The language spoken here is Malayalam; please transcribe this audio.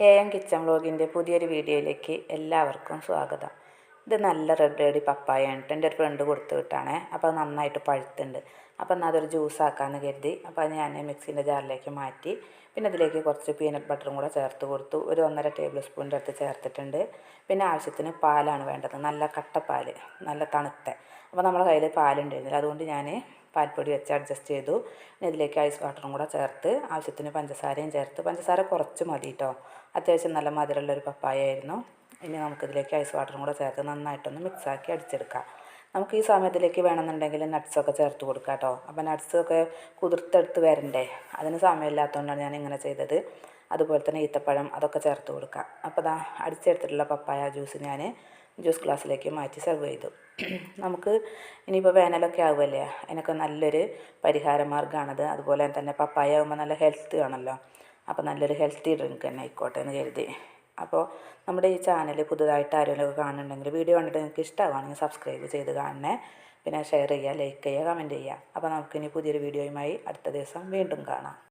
എ എം കിച്ചൺ വ്ളോഗിന്റെ പുതിയൊരു വീഡിയോയിലേക്ക് എല്ലാവർക്കും സ്വാഗതം. ഇത് നല്ല റെഡ് പപ്പായ ആണ്. എന്റെ ഒരു ഫ്രണ്ട് കൊടുത്തു വിട്ടാണേ. അപ്പോൾ അത് നന്നായിട്ട് പഴുത്തുണ്ട്. അപ്പോൾ എന്നാൽ അതൊരു ജ്യൂസ് ആക്കാമെന്ന് കരുതി. അപ്പോൾ അത് ഞാൻ മിക്സിന്റെ ജാറിലേക്ക് മാറ്റി. പിന്നെ അതിലേക്ക് കുറച്ച് പീനട്ട് ബട്ടറും കൂടെ ചേർത്ത് കൊടുത്തു. ഒരു ഒന്നര ടേബിൾ സ്പൂണിന്റെ അടുത്ത് ചേർത്തിട്ടുണ്ട്. പിന്നെ ആവശ്യത്തിന് പാലാണ് വേണ്ടത്. നല്ല കട്ടപ്പാൽ നല്ല തണുത്ത. അപ്പോൾ നമ്മുടെ കയ്യിൽ പാലുണ്ടായിരുന്നില്ല. അതുകൊണ്ട് ഞാൻ പാൽപ്പൊടി വെച്ച് അഡ്ജസ്റ്റ് ചെയ്തു. പിന്നെ ഇതിലേക്ക് ഐസ് വാട്ടറും കൂടെ ചേർത്ത് ആവശ്യത്തിന് പഞ്ചസാരയും ചേർത്ത്. പഞ്ചസാര കുറച്ച് മതി കേട്ടോ അത്യാവശ്യം നല്ല മധുരമുള്ളൊരു പപ്പായ ആയിരുന്നു. ഇനി നമുക്കിതിലേക്ക് ഐസ് വാട്ടറും കൂടെ ചേർത്ത് നന്നായിട്ടൊന്ന് മിക്സാക്കി അടിച്ചെടുക്കാം. നമുക്ക് ഈ സമയത്തിലേക്ക് വേണമെന്നുണ്ടെങ്കിൽ നട്ട്സൊക്കെ ചേർത്ത് കൊടുക്കാം കേട്ടോ. അപ്പോൾ നട്ട്സൊക്കെ കുതിർത്തെടുത്ത് വരണ്ടേ? അതിന് സമയമില്ലാത്തതുകൊണ്ടാണ് ഞാൻ ഇങ്ങനെ ചെയ്തത്. അതുപോലെ തന്നെ ഈത്തപ്പഴം അതൊക്കെ ചേർത്ത് കൊടുക്കാം. അപ്പോൾ ദാ അടിച്ചെടുത്തിട്ടുള്ള പപ്പായ ജ്യൂസ് ഞാൻ ജ്യൂസ് ഗ്ലാസ്സിലേക്ക് മാറ്റി സെർവ് ചെയ്തു. നമുക്ക് ഇനിയിപ്പോൾ വേനലൊക്കെ ആവുമല്ലേ? അതിനൊക്കെ നല്ലൊരു പരിഹാര മാർഗമാണത് അതുപോലെ തന്നെ പപ്പായ ആകുമ്പോൾ നല്ല ഹെൽത്ത് ആണല്ലോ. അപ്പോൾ നല്ലൊരു ഹെൽത്തി ഡ്രിങ്ക് തന്നെ ആയിക്കോട്ടെ എന്ന് കരുതി. അപ്പോൾ നമ്മുടെ ഈ ചാനൽ പുതുതായിട്ട് ആരെങ്കിലും കാണുന്നുണ്ടെങ്കിൽ വീഡിയോ കണ്ടിട്ട് നിങ്ങൾക്ക് ഇഷ്ടമാണെങ്കിൽ സബ്സ്ക്രൈബ് ചെയ്ത് കാണണേ. പിന്നെ ഷെയർ ചെയ്യുക ലൈക്ക് ചെയ്യുക കമന്റ് ചെയ്യുക. അപ്പോൾ നമുക്കിനി പുതിയൊരു വീഡിയോയുമായി അടുത്ത ദിവസം വീണ്ടും കാണാം.